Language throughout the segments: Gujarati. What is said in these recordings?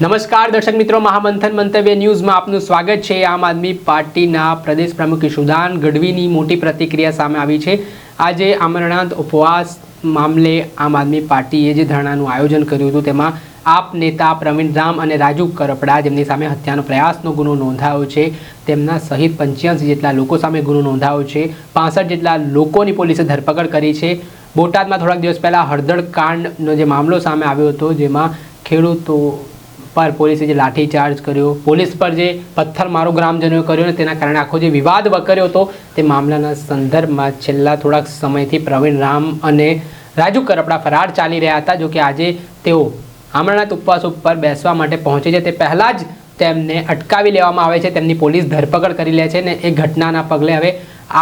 નમસ્કાર, દર્શક મિત્રો. મહામંથન મંતવ્ય ન્યૂઝમાં આપનું સ્વાગત છે. આમ આદમી પાર્ટીના પ્રદેશ પ્રમુખ ઈશુદાન ગઢવીની મોટી પ્રતિક્રિયા સામે આવી છે. આજે અમરનાથ ઉપવાસ મામલે આમ આદમી પાર્ટીએ જે ધરણાનું આયોજન કર્યું હતું, તેમાં આપ નેતા પ્રવીણ ધામ અને રાજુ કરપડા જેમની સામે હત્યાનો પ્રયાસનો ગુનો નોંધાયો છે. તેમના સહિત પંચ્યાસી જેટલા લોકો સામે ગુનો નોંધાયો છે. પાસઠ જેટલા લોકોની પોલીસે ધરપકડ કરી છે. બોટાદમાં થોડાક દિવસ પહેલાં હળદળ કાંડનો જે મામલો સામે આવ્યો હતો, જેમાં ખેડૂતો પર પોલીસે જે લાઠીચાર્જ કર્યો, પોલીસ પર જે પથ્થરમારો ગ્રામજનોએ કર્યો ને તેના કારણે આખો જે વિવાદ વકર્યો હતો, તે મામલાના સંદર્ભમાં છેલ્લા થોડાક સમયથી પ્રવીણ રામ અને રાજુ કરપડા ફરાર ચાલી રહ્યા હતા જો કે આજે તેઓ અમરનાથ ઉપવાસ ઉપર બેસવા માટે પહોંચે છે. તે પહેલાં જ તેમને અટકાવી લેવામાં આવે છે. તેમની પોલીસ ધરપકડ કરી લે છે ને એ ઘટનાના પગલે હવે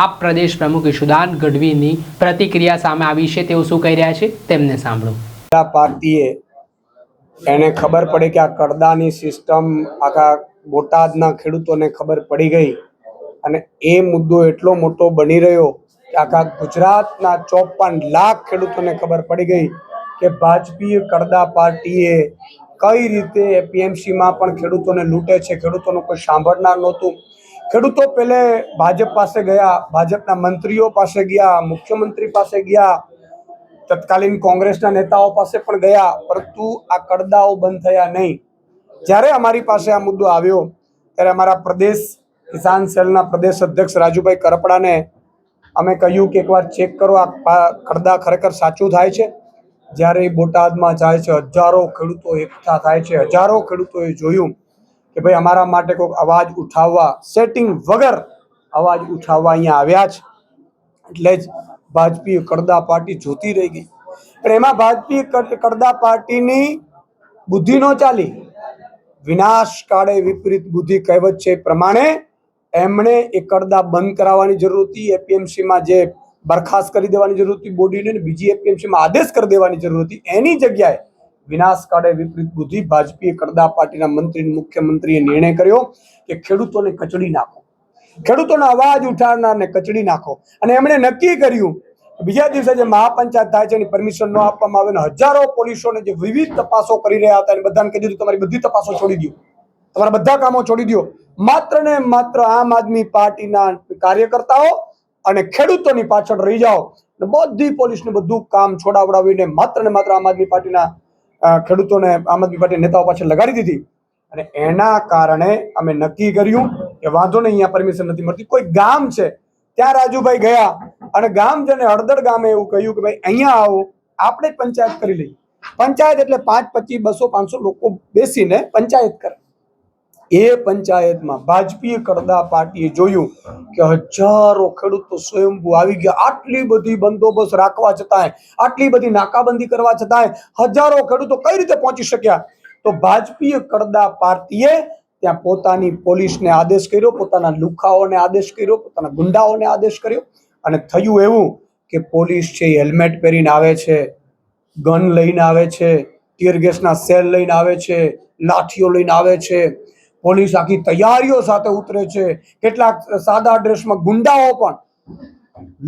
આપ પ્રદેશ પ્રમુખ ઈશુદાન ગઢવીની પ્રતિક્રિયા સામે આવી છે. તેઓ શું કહી રહ્યા છે? તેમને સાંભળો. પાર્ટીએ એને ખબર પડી કે આ કરદાની સિસ્ટમ, આખા બોટાદના ખેડૂતોને ખબર પડી ગઈ. અને એ મુદ્દો એટલો મોટો બની રહ્યો કે આખા ગુજરાતના ચોપન લાખ ખેડૂતોને ખબર પડી ગઈ કે ભાજપી કરદા પાર્ટીએ કઈ રીતે એપીએમસીમાં પણ ખેડૂતોને લૂંટે છે, ખેડૂતોનું કોઈ સાંભળનાર નહોતું. ખેડૂતો પહેલે ભાજપ પાસે ગયા, ભાજપના મંત્રીઓ પાસે ગયા, મુખ્યમંત્રી પાસે ગયા તત્કાલીન કોંગ્રેસના નેતાઓ પાસે પણ ગયા, પરંતુ આ કડદાઓ બંધ થયા નહીં. જ્યારે અમારી પાસે આ મુદ્દો આવ્યો, ત્યારે અમારા પ્રદેશ કિસાન સેલના પ્રદેશ અધ્યક્ષ રાજુભાઈ કરપડાને અમે કહ્યું કે એકવાર ચેક કરો, આ કડદા ખરેખર સાચું થાય છે? જ્યારે બોટાદમાં જાય છે, હજારો ખેડૂતો એકઠા થાય છે, હજારો ખેડૂતોએ જોયું કે ભાઈ અમારા માટે કોઈક અવાજ ઉઠાવવા સેટિંગ વગર અવાજ ઉઠાવવા અહીંયા આવ્યા છે એટલે જ ભાજપી કડદા પાર્ટી જોતી રહી ગઈ. પણ એમાં ભાજપી કડ- કડદા પાર્ટીની બુદ્ધિ નો ચાલી. વિનાશ કાળે વિપરીત બુદ્ધિ કહેવત છે પ્રમાણે એમણે એ કડદા બંધ કરાવવાની જરૂર હતી. એપીએમસીમાં જે બરખાસ્ત કરી દેવાની જરૂર હતી બોડીને બીજી એપીએમસીમાં આદેશ કરી દેવાની જરૂર હતી. એની જગ્યાએ વિનાશ કાળે વિપરીત બુદ્ધિ ભાજપીએ કડદા પાર્ટીના મંત્રી મુખ્યમંત્રીએ નિર્ણય કર્યો કે ખેડૂતોને કચડી નાખો. ખેડૂતોનો અવાજ ઉઠાડનારને કચડી નાખો. અને એમણે નક્કી કર્યું બીજા દિવસે જે મહાપંચાયત થાય છે એની પરમિશન ન આપવામાં આવે અને હજારો પોલીસોને જે વિવિધ તપાસો કરી રહ્યા હતા એને બધાને કહી દીધું તમારી બધી તપાસો છોડી દો તમારા બધા કામો છોડી દો માત્ર ને માત્ર આમ આદમી પાર્ટીના કાર્યકર્તાઓ અને ખેડૂતોની પાછળ રહી જાઓ બધી પોલીસને બધું કામ છોડાવડાવીને માત્ર ને માત્ર આમ આદમી પાર્ટીના ખેડૂતોને, આમ આદમી પાર્ટી નેતાઓ પાછળ લગાડી દીધી. અને એના કારણે અમે નક્કી કર્યું કે વાંધો નહીં, અહીંયા પરમિશન નથી મળતી. કોઈ ગામ છે ત્યાં રાજુભાઈ ગયા અને ગામજને હળદર ગામે એવું કહ્યું કે ભાઈ, અહીંયા આવો, આપણે પંચાયત કરી લઈએ. પંચાયત એટલે પાંચ પચીસ, બસો, પાંચસો લોકો બેસીને પંચાયત કરે. એ પંચાયતમાં ભાજપીય કરદા પાર્ટીએ જોયું કે હજારો ખેડૂતો સ્વયંભૂ આવી ગયા. આટલી બધી બંદોબસ્ત રાખવા છતાંય, આટલી બધી નાકાબંધી કરવા છતાંય હજારો ખેડૂતો કઈ રીતે પહોંચી શક્યા? તો ભાજપીય કરદા પાર્ટીએ ત્યાં પોતાની પોલીસને આદેશ કર્યો, પોતાના લુખાઓને આદેશ કર્યો, પોતાના ગુંડાઓને આદેશ કર્યો. અને થયું એવું કે પોલીસ છે એ હેલ્મેટ પહેરીને આવે છે, ગન લઈને આવે છે, ટીયર ગેસના સેલ લઈને આવે છે, લાઠીઓ લઈને આવે છે. પોલીસ આખી તૈયારીઓ સાથે ઉતરે છે. કેટલાક સાદા ડ્રેસમાં ગુંડાઓ પણ,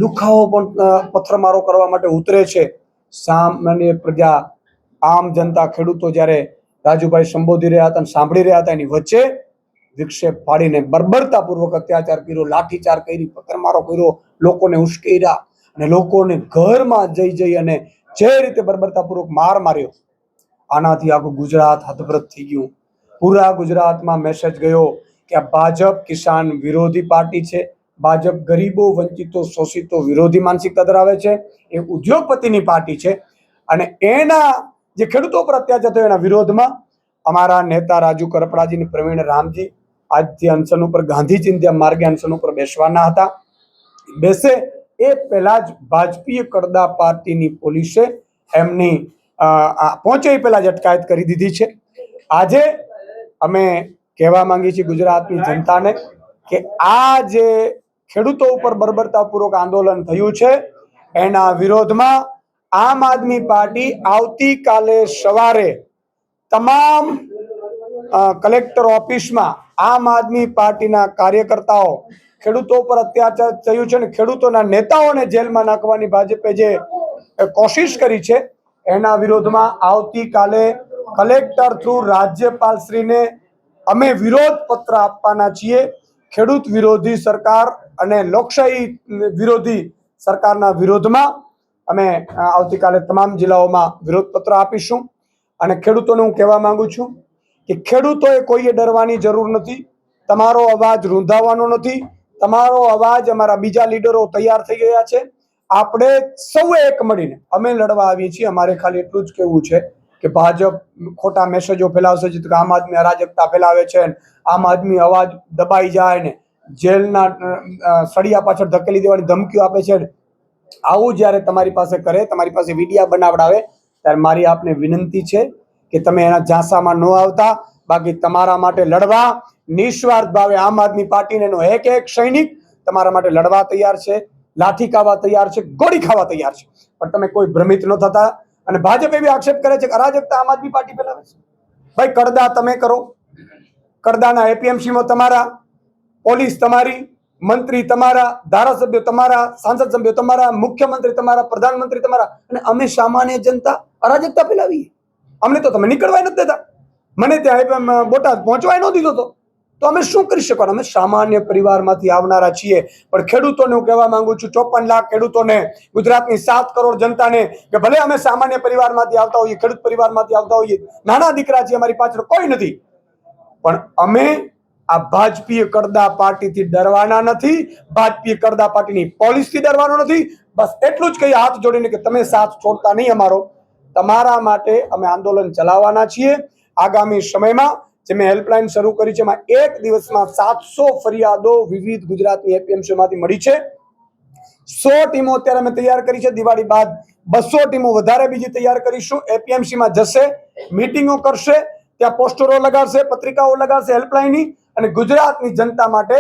લુખાઓ પણ પથ્થરમારો કરવા માટે ઉતરે છે. સામાન્ય પ્રજા, આમ જનતા ખેડૂતો જ્યારે રાજુભાઈ સંબોધી રહ્યા હતા અને સાંભળી રહ્યા હતા. એની વચ્ચે વિક્ષેપ પાડીને બર્બરતાપૂર્વક અત્યાચાર કર્યો, લાઠીચાર કરી, પથ્થરમારો કર્યો, લોકોને ઉશ્કેર્યા અને લોકોને ઘરમાં જઈ જઈ અને જે રીતે બર્બરતાપૂર્વક માર માર્યો, આનાથી આખું ગુજરાત હતપ્રત થઈ ગયું. પૂરા ગુજરાતમાં મેસેજ ગયો કે આ ભાજપ કિસાન વિરોધી પાર્ટી છે. ભાજપ ગરીબો, વંચિતો, શોષિતો વિરોધી માનસિકતા ધરાવે છે. એ ઉદ્યોગપતિની પાર્ટી છે. અને એના જે ખેડૂતો પર અત્યાચાર થયો એના વિરોધમાં અમારા નેતા રાજુ કરપડાજી પ્રવીણ રામજી આજથી અનશન ઉપર ગાંધી માર્ગે અનશન ઉપર બેસવાના હતા. બેસે એ પહેલા જ ભાજપીય કરદા પાર્ટીની પોલીસે એમની પહોંચે એ પહેલા જ અટકાયત કરી દીધી છે. આજે અમે કહેવા માંગીએ છીએ ગુજરાતની જનતાને કે આ જે ખેડૂતો ઉપર બર્બરતાપૂર્વક આંદોલન થયું છે, એના વિરોધમાં આમ આદમી પાર્ટી આવતીકાલે સવારે તમામ કલેક્ટર ઓફિસમાં આમ આદમી પાર્ટીના કાર્યકર્તાઓ, ખેડૂતો પર અત્યાચાર થયું છે અને ખેડૂતોના નેતાઓને જેલમાં નાખવાની ભાજપે જે કોશિશ કરી છે, એના વિરોધમાં આવતીકાલે કલેક્ટર થ્રુ રાજ્યપાલશ્રીને અમે વિરોધ પત્ર આપવાના છીએ. ખેડૂત વિરોધી સરકાર અને લોકશાહી વિરોધી સરકારના વિરોધમાં અમે આવતીકાલે તમામ જિલ્લાઓમાં વિરોધ પત્ર આપીશું. અને ખેડૂતોને હું કહેવા માંગુ છું કે ખેડૂતોએ કોઈએ ડરવાની જરૂર નથી. તમારો અવાજ રૂંધાવાનો નથી. તમારો અવાજ અમારા બીજા લીડરો તૈયાર થઈ ગયા છે. આપણે સૌએ એક મળીને, અમે લડવા આવીએ છીએ. અમારે ખાલી એટલું જ કહેવું છે કે ભાજપ ખોટા મેસેજો ફેલાવશે કે આમ આદમી અરાજકતા ફેલાવે છે આમ આદમી અવાજ દબાઈ જાય ને જેલના સળિયા પાછળ ધકેલી દેવાની ધમકીઓ આપે છે આવું જ્યારે તમારી પાસે કરે, તમારી પાસે વિડીયા બનાવડાવે, ત્યારે મારી આપને વિનંતી છે કે તમે એના ઝાંસામાં ન આવતા. બાકી તમારા માટે લડવા, નિસ્વાર્થ ભાવે આમ આદમી પાર્ટીને એનો એક એક સૈનિક તમારા માટે લડવા તૈયાર છે, લાઠી ખાવા તૈયાર છે, ગોળી ખાવા તૈયાર છે. પણ તમે કોઈ ભ્રમિત ન થતા અને ભાજપ એવી આક્ષેપ કરે છે કે અરાજકતા આમ આદમી પાર્ટી ફેલાવે છે. ભાઈ કડદા તમે કરો. કડદાના એપીએમસીમાં તમારા, પોલીસ તમારી મંત્રી તમારા, ધારાસભ્યો તમારા, સાંસદ સભ્યો તમારા, મુખ્યમંત્રી તમારા, પ્રધાનમંત્રી તમારા અને અમે સામાન્ય જનતા અરાજકતા ફેલાવીએ. અમને તો તમે નીકળવાય નથી દેતા. મને ત્યાં બોટાદ પહોંચવાય ન દીધો તો. તો અમે શું કરી શકવાનું? અમે સામાન્ય પરિવારમાંથી આવનારા છીએ. પણ ખેડૂતોને હું કહેવા માંગુ છું, ચોપન લાખ ખેડૂતોને ગુજરાતની સાત કરોડ જનતાને કે ભલે અમે સામાન્ય પરિવારમાંથી આવતા હોઈએ, ખેડૂત પરિવારમાંથી આવતા હોઈએ, નાના દીકરા છીએ, અમારી પાછળ કોઈ નથી. પણ અમે આ ભાજપીય કરદા પાર્ટીથી ડરવાના નથી ભાજપીય કરદા પાર્ટીની પોલિસથી ડરવાનો નથી. બસ એટલું જ કહીએ, હાથ જોડીને કે તમે સાથ છોડતા નહીં અમારો. તમારા માટે અમે આંદોલન ચલાવવાના છીએ. આગામી સમયમાં જે મેં હેલ્પલાઇન શરૂ કરી છે, એમાં એક દિવસમાં સાતસો ફરિયાદો વિવિધ ગુજરાતની એપીએમસીમાંથી મળી છે. સો ટીમો અત્યારે અમે તૈયાર કરી છે. દિવાળી બાદ બસો ટીમો વધારે બીજી તૈયાર કરીશું. એપીએમસીમાં જશે, મીટિંગો કરશે, ત્યાં પોસ્ટરો લગાડશે, પત્રિકાઓ લગાડશે, હેલ્પલાઇનની. અને ગુજરાતની જનતા માટે,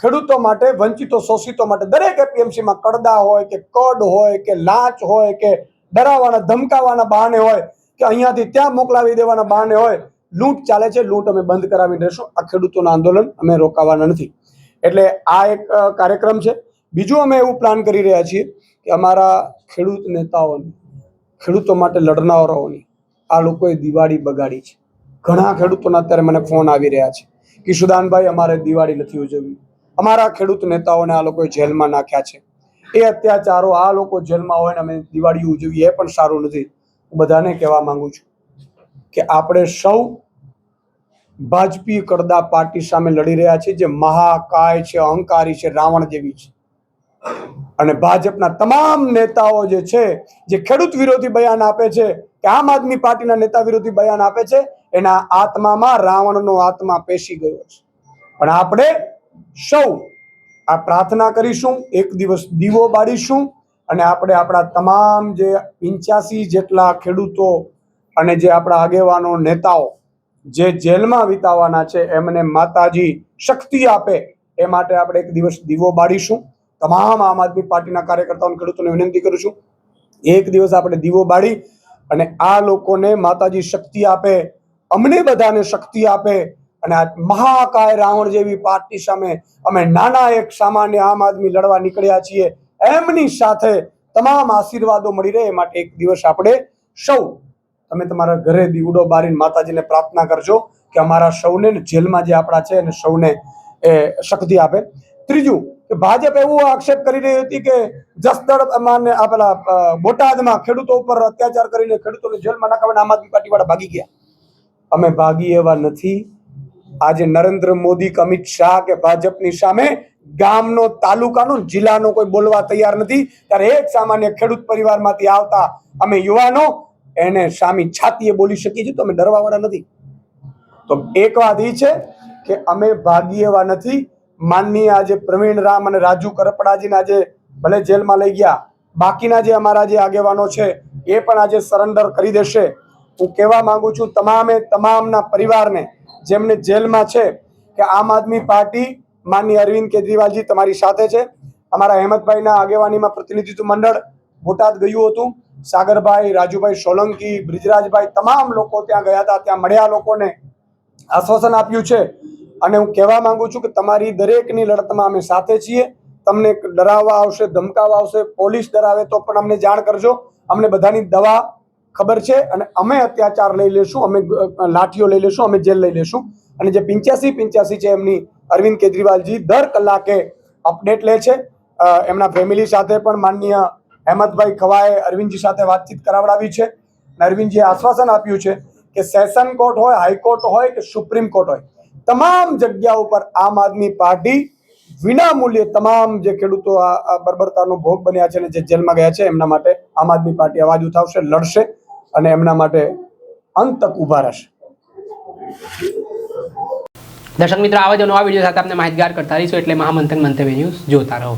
ખેડૂતો માટે, વંચિતો, શોષિતો માટે દરેક એપીએમસીમાં કડદા હોય કે કડ હોય કે લાંચ હોય કે ડરાવવાના ધમકાવવાના બહાને હોય કે અહીંયાથી ત્યાં મોકલાવી દેવાના બહાને હોય, લૂંટ ચાલે છે, લૂંટ અમે બંધ કરાવી દેશું. આ ખેડૂતોનું આંદોલન અમે રોકાવાના નથી. એટલે આ એક કાર્યક્રમ છે. બીજું અમે એવું પ્લાન કરી રહ્યા છીએ કે અમારા ખેડૂત નેતાઓને, ખેડૂતો માટે લડનારાઓની આ લોકોએ દિવાળી બગાડી છે. ઘણા ખેડૂતોના અત્યારે મને ફોન આવી રહ્યા છે. કે સુદાનભાઈ, અમારે દિવાળી નથી ઉજવવી. અમારા ખેડૂત નેતાઓને આ લોકોએ જેલમાં નાખ્યા છે. એ અત્યાચારો આ લોકો જેલમાં હોય ને અમે દિવાળી ઉજવીએ, એ પણ સારું નથી. હું બધાને કહેવા માંગુ છું કે આપણે સૌ ભાજપી કરદા પાર્ટી સામે લડી રહ્યા છીએ, જે મહાકાય છે, અહંકારી છે, રાવણ જેવી છે. અને ભાજપના તમામ નેતાઓ જે છે, જે ખેડૂત વિરોધી બયાન આપે છે કે આમ આદમી પાર્ટીના નેતા વિરોધી બયાન આપે છે, એના આત્મામાં રાવણનો આત્મા પેશી ગયો છે. પણ આપણે સૌ આ પ્રાર્થના કરીશું, એક દિવસ દીવો બાળીશું અને આપણે આપણા તમામ જે પંચ્યાસી જેટલા ખેડૂતો અને જે આપણા આગેવાનો નેતાઓ જે જેલમાં વિતાવાના છે, એમને માતાજી શક્તિ આપે એ માટે આપણે એક દિવસ દીવો બાળીશું. તમામ આમ આદમી પાર્ટીના કાર્યકર્તાઓને, ખેડૂતોને વિનંતી કરું છું, એક દિવસ આપણે દીવો બાળી અને આ લોકોને માતાજી શક્તિ આપે, અમને બધાને શક્તિ આપે અને આ મહાકાય રાવણ જેવી પાર્ટી સામે અમે નાના એક સામાન્ય આમ આદમી લડવા નીકળ્યા છીએ. એમની સાથે તમામ આશીર્વાદો મળી રહે, એ માટે એક દિવસ આપણે સૌ તમે તમારા ઘરે દીવડો બારીને માતાજીને પ્રાર્થના કરજો કે અમારા સૌને જેલમાં જે આપણા છે એને સૌને એ શક્તિ આપે. ત્રીજું ભાજપ એવું આક્ષેપ કરી રહી હતી કે જસદળ માને આ પેલા બોટાદમાં ખેડૂતો ઉપર અત્યાચાર કરીને ખેડૂતોને જેલમાં નાખવાના આમ આદમી પાર્ટી વાળા ભાગી ગયા. અમે ભાગી એવા નથી. આજે નરેન્દ્ર મોદી કે અમિત શાહ કે ભાજપની સામે ગામનો, તાલુકાનો, જિલ્લાનો કોઈ બોલવા તૈયાર નથી. ત્યારે એક સામાન્ય ખેડૂત પરિવારમાંથી આવતા અમે યુવાનો એને સામી છાતીએ બોલી શકીએ છીએ તો અમે ડરવાવાળા નથી. તો એક વાત એ છે કે અમે ભાગી એવા નથી. માનનીય આજે પ્રવીણ રામ અને રાજુ કરપડાજીને આજે ભલે જેલમાં લઈ ગયા, બાકીના જે અમારા જે આગેવાનો છે, એ પણ આજે સરેન્ડર કરી દેશે. હું કહેવા માંગુ છું, તમામે તમામના પરિવારને, જેમને જેલમાં છે, કે આમ આદમી પાર્ટી માનની અરવિંદ કેજરીવાલજી તમારી સાથે છે. અમારા હેમંતભાઈના આગેવાનીમાં પ્રતિનિધિત્વ મંડળ બોટાદ ગયું હતું. સાગરભાઈ, રાજુભાઈ સોલંકી, બ્રિજરાજભાઈ, તમામ લોકો ત્યાં ગયા હતા. ત્યાં મળ્યા લોકોને આશ્વાસન આપ્યું છે. અને હું કહેવા માંગુ છું કે તમારી દરેકની લડતમાં અમે સાથે છીએ. તમને ડરાવવા આવશે, ધમકાવવા આવશે, પોલીસ ડરાવે તો પણ અમને જાણ કરજો. અમને બધાની દવા ખબર છે અને અમે અત્યાચાર લઈ લેશું, અમે લાઠીઓ લઈ લેશું, અમે જેલ લઈ લેશું. અને જે પિંચ્યાસી પિંચ્યાસી છે એમની અરવિંદ કેજરીવાલજી દર કલાકે અપડેટ લે છે. એમના ફેમિલી સાથે પણ માનનીય અહેમદભાઈ ખવાએ અરવિંદજી સાથે વાતચીત કરાવડાવી છે. અને અરવિંદજીએ આશ્વાસન આપ્યું છે કે સેશન કોર્ટ હોય, હાઈકોર્ટ હોય કે સુપ્રીમ કોર્ટ હોય તમામ જગ્યા ઉપર આમ આદમી પાર્ટી વિના મૂલ્યે તમામ જે ખેડૂતો આ બર્બરતાનો ભોગ બન્યા છે અને જે જેલમાં ગયા છે, એમના માટે આમ આદમી પાર્ટી અવાજ ઉઠાવશે, લડશે અને એમના માટે અંત તક ઊભા રહેશે. દર્શક મિત્રો આવા જ નવા વીડિયો સાથે આપણે માહિતગાર કરતા રહીશું. એટલે મહામંથન મંતવ્ય ન્યૂઝ જોતા રહો.